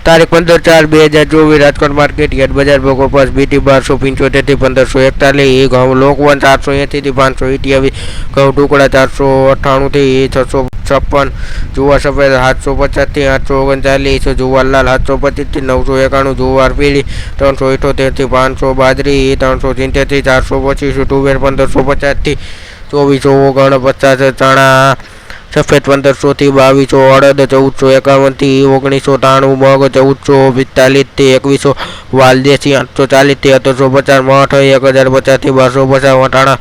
તારીખ પંદર ચાર બે હજાર ચોવીસ રાજકોટ માર્કેટ યાર્ડ બજાર ભોગો પાસ બીટી બારસો પંચોતેરથી પંદરસો એકતાલીસ ઘઉં લોકવન ચારસો એંસીથી પાંચસો અઠ્યાવીસ, ઘઉં ટુકડા ચારસો અઠ્ઠાણુંથી છસો છપ્પન, જુવાર સફેદ સાતસો પચાસથી આઠસો ઓગણચાલીસ જુવાર લાલ સાતસો પચીસથી નવસો એકાણું, જુવાર પીળી ત્રણસો ઇઠોતેરથી પાંચસો બાજરી, ત્રણસો સિત્તેરથી ચારસો પચીસ, તુવેર પંદરસો પચાસથી ચોવીસો ઓગણ પચાસ ચણા સફેદ પંદરસોથી બાવીસો, અડદ ચૌદસો એકાવનથી ઓગણીસો ત્રાણું મગ ચૌદસો પિસ્તાલીસથી એકવીસો, વાલદેશી આઠસો ચાલીસથી અઢારસો પચાસ, મઠ એક હજાર પચાસથી બારસો પચાસ, વટાણા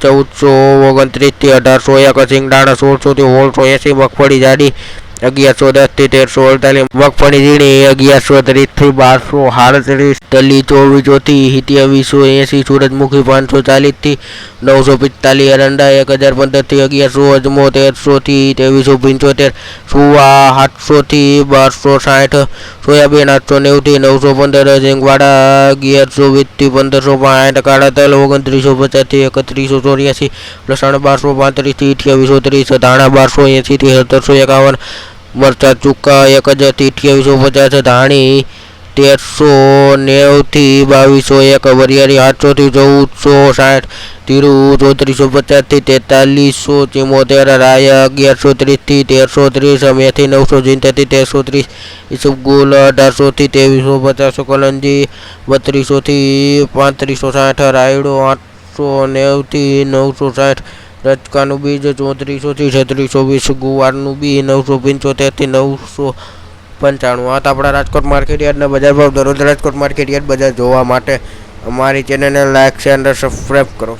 ચૌદસો ઓગણત્રીસથી અઢારસો એક સિંગડાણા સોળસોથી ઓળસો એંસી, મગફળી જાડી અગિયારસો દસથી તેરસો અડતાલીસ મગફળી ઝીણી, અગિયારસો ત્રીસથી બારસો સાડત્રીસ તલી ચોવીસોથી સિત્યાવીસો એંસી, સૂરજમુખી, પાંચસો ચાલીસથી નવસો પિસ્તાલીસ અરંડા એક હજાર પંદરથી અગિયારસો અજમો તેરસોથી ત્રેવીસો પંચોતેર, સુવા સાતસોથી બારસો સાઠ, સોયાબીન આઠસો નેવુંથી નવસો પંદર, ઝીંગવાડા અગિયારસો વીસથી પંદરસો પાંઠ કાળા તલ ઓગણત્રીસો પચાસથી એકત્રીસો ચોર્યાસી, લસણ બારસો પાંત્રીસથી અઠ્યાવીસો ત્રીસ, ધાણા બારસો એંસીથી સત્તરસો એકાવન મરચાં ચૂકા, એક હજારથી અઠ્યાવીસો પચાસ ધાણી તેરસો નેવથી બાવીસો, એક વરિયાળી આઠસોથી ચૌદસો સાઠ જીરું ચોત્રીસો પચાસથી તેતાલીસો ચુમ્મોતેર રાય અગિયારસો ત્રીસથી તેરસો ત્રીસ, મેથી નવસો સિત્તેરથી તેરસો ત્રીસ ઈસબગુલ અઢારસોથી ત્રેવીસો પચાસ કલંજી બત્રીસોથી પાંત્રીસો સાઠ, રાયડો આઠસો નેવથી નવસો સાઠ રચકાનું બીજ ચોત્રીસોથી છત્રીસો વીસ, ગુવારનું બી નવસો પંચોતેરથી નવસો પંચાણું. આ તો આપણા રાજકોટ માર્કેટ બજાર ભાવ. દરરોજ રાજકોટ માર્કેટ બજાર જોવા માટે અમારી ચેનલને લાઇક શેર અને સબસ્ક્રાઈબ કરો.